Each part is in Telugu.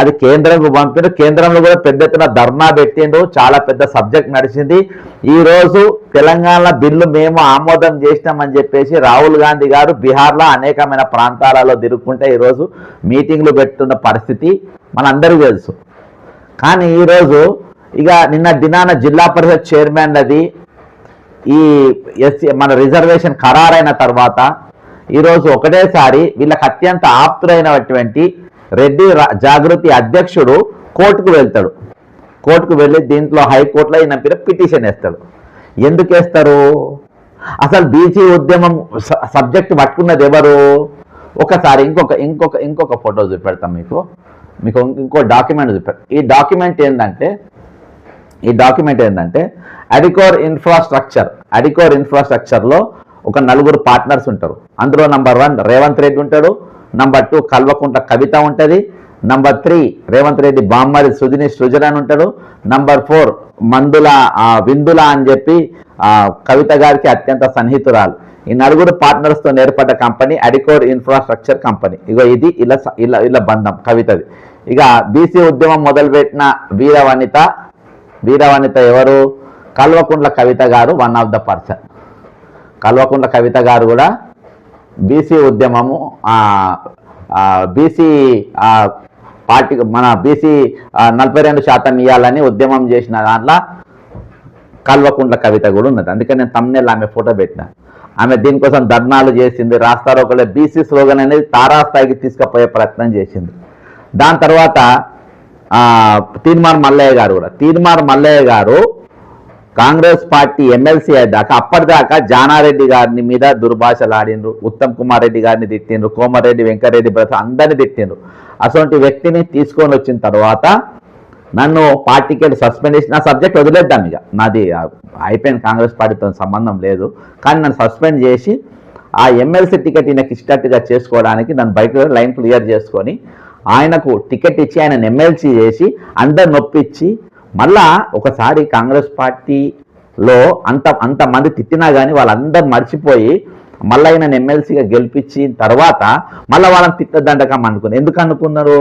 అది కేంద్రంకు పంపిన కేంద్రంలో కూడా పెద్ద ఎత్తున ధర్నా పెట్టిండు. చాలా పెద్ద సబ్జెక్ట్ నడిచింది. ఈరోజు తెలంగాణ బిల్లు మేము ఆమోదం చేసినామని చెప్పేసి రాహుల్ గాంధీ గారు బీహార్లో అనేకమైన ప్రాంతాలలో తిరుగుకుంటే ఈరోజు మీటింగ్లు పెట్టున్న పరిస్థితి మనందరికీ తెలుసు. కానీ ఈరోజు ఇక నిన్న దినాన జిల్లా పరిషత్ చైర్మన్ అది ఈ ఎస్సీ మన రిజర్వేషన్ ఖరారైన తర్వాత ఈరోజు ఒకటేసారి వీళ్ళకి అత్యంత ఆప్తులైనటువంటి రెడ్డి జాగృతి అధ్యక్షుడు కోర్టుకు వెళ్తాడు. కోర్టుకు వెళ్ళి దీంట్లో హైకోర్టులో ఈయన పేరు పిటిషన్ వేస్తాడు. ఎందుకు వేస్తారు? అసలు బీసీ ఉద్యమం సబ్జెక్ట్ పట్టుకున్నది ఎవరు? ఒకసారి ఇంకొక ఇంకొక ఇంకొక ఫోటో చూపెడతాం మీకు. మీకు ఇంకో డాక్యుమెంట్ చూపెడతాం ఈ డాక్యుమెంట్ ఏంటంటే ఈ డాక్యుమెంట్ ఏంటంటే అడికోర్ ఇన్ఫ్రాస్ట్రక్చర్ అడికోర్ ఇన్ఫ్రాస్ట్రక్చర్లో ఒక నలుగురు పార్ట్నర్స్ ఉంటారు. అందులో నంబర్ వన్ రేవంత్ రెడ్డి ఉంటాడు. నంబర్ టూ కల్వకుంట కవిత ఉంటుంది. నంబర్ త్రీ రేవంత్ రెడ్డి బామ్మరి సుధిని సృజన అని ఉంటాడు. నంబర్ ఫోర్ మందుల విందుల అని చెప్పి కవిత గారికి అత్యంత సన్నిహితురాలు. ఈ నలుగురు పార్ట్నర్స్తో ఏర్పడ్డ కంపెనీ అడికోర్ ఇన్ఫ్రాస్ట్రక్చర్ కంపెనీ ఇగో ఇది ఇలా ఇలా ఇలా బంధం కవితది. ఇక బీసీ ఉద్యమం మొదలుపెట్టిన వీరవనిత వీరవనిత ఎవరు? కల్వకుంట్ల కవిత గారు one of the person Kalvakuntla Kavitha గారు కూడా బీసీ ఉద్యమము బీసీ పార్టీ మన బీసీ నలభై రెండు శాతం ఇవ్వాలని ఉద్యమం చేసిన దాంట్లో కల్వకుంట్ల కవిత కూడా ఉన్నది. అందుకని నేను తమ్నేళ్ళు ఆమె ఫోటో పెట్టిన. ఆమె దీనికోసం ధర్నాలు చేసింది రాస్తారోకలే బీసీ స్లోగన్ అనేది తారాస్థాయికి తీసుకుపోయే ప్రయత్నం చేసింది. దాని తర్వాత తీన్మార్ మల్లయ్య గారు కూడా. తీన్మార్ మల్లయ్య గారు కాంగ్రెస్ పార్టీ ఎమ్మెల్సీ అయ్యాక అప్పటిదాకా జానారెడ్డి గారిని మీద దుర్భాషలు ఉత్తమ్ కుమార్ రెడ్డి గారిని తిట్టిండ్రు కోమారెడ్డి వెంకరెడ్డి బ్రదర్స్ అందరిని తిట్టిండ్రు. అటువంటి వ్యక్తిని తీసుకొని వచ్చిన తర్వాత నన్ను పార్టీకి సస్పెండ్ చేసి నా సబ్జెక్ట్ వదిలేద్దాం ఇక. నాది అయిపోయింది కాంగ్రెస్ పార్టీతో సంబంధం లేదు. కానీ నన్ను సస్పెండ్ చేసి ఆ ఎమ్మెల్సీ టికెట్ ఈయనకి ఇష్టట్టుగా చేసుకోవడానికి నన్ను బయట లైన్ క్లియర్ చేసుకొని ఆయనకు టికెట్ ఇచ్చి ఆయన ఎమ్మెల్సీ చేసి అందరు నొప్పిచ్చి మళ్ళా ఒకసారి కాంగ్రెస్ పార్టీలో అంత అంతమంది తిట్టినా కానీ వాళ్ళందరూ మర్చిపోయి మళ్ళీ ఆయన ఎమ్మెల్సీగా గెలిపించిన తర్వాత మళ్ళీ వాళ్ళని తిట్టదండకం అనుకున్నారు. ఎందుకు అనుకున్నారు?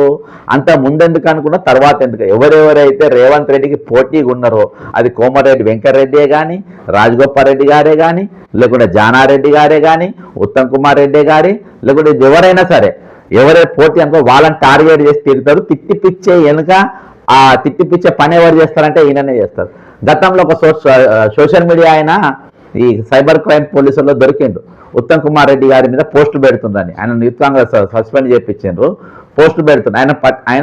అంత ముందెందుకు అనుకున్న తర్వాత ఎందుకు? ఎవరెవరైతే రేవంత్ రెడ్డికి పోటీగా ఉన్నారో అది కోమరెడ్డి వెంకటరెడ్డే కానీ రాజగోపాల్ రెడ్డి గారే కానీ లేకుంటే జానారెడ్డి గారే కానీ ఉత్తమ్ కుమార్ రెడ్డి గారి లేకుంటే ఎవరైనా సరే ఎవరే పోటీ అనుకో వాళ్ళని టార్గెట్ చేసి తిరుగుతారు తిట్టి పిచ్చే వెనుక ఆ తిట్టిపిచ్చే పని ఎవరు చేస్తారంటే ఈయననే చేస్తారు. గతంలో ఒక సో- సోషల్ మీడియా ఆయన ఈ సైబర్ క్రైమ్ పోలీసుల్లో దొరికిండు. ఉత్తమ్ కుమార్ రెడ్డి గారి మీద పోస్టు పెడుతుందని ఆయన యూత్ కాంగ్రెస్ సస్పెండ్ చేయించారు పోస్టు పెడుతుంది ఆయన పట్- ఆయన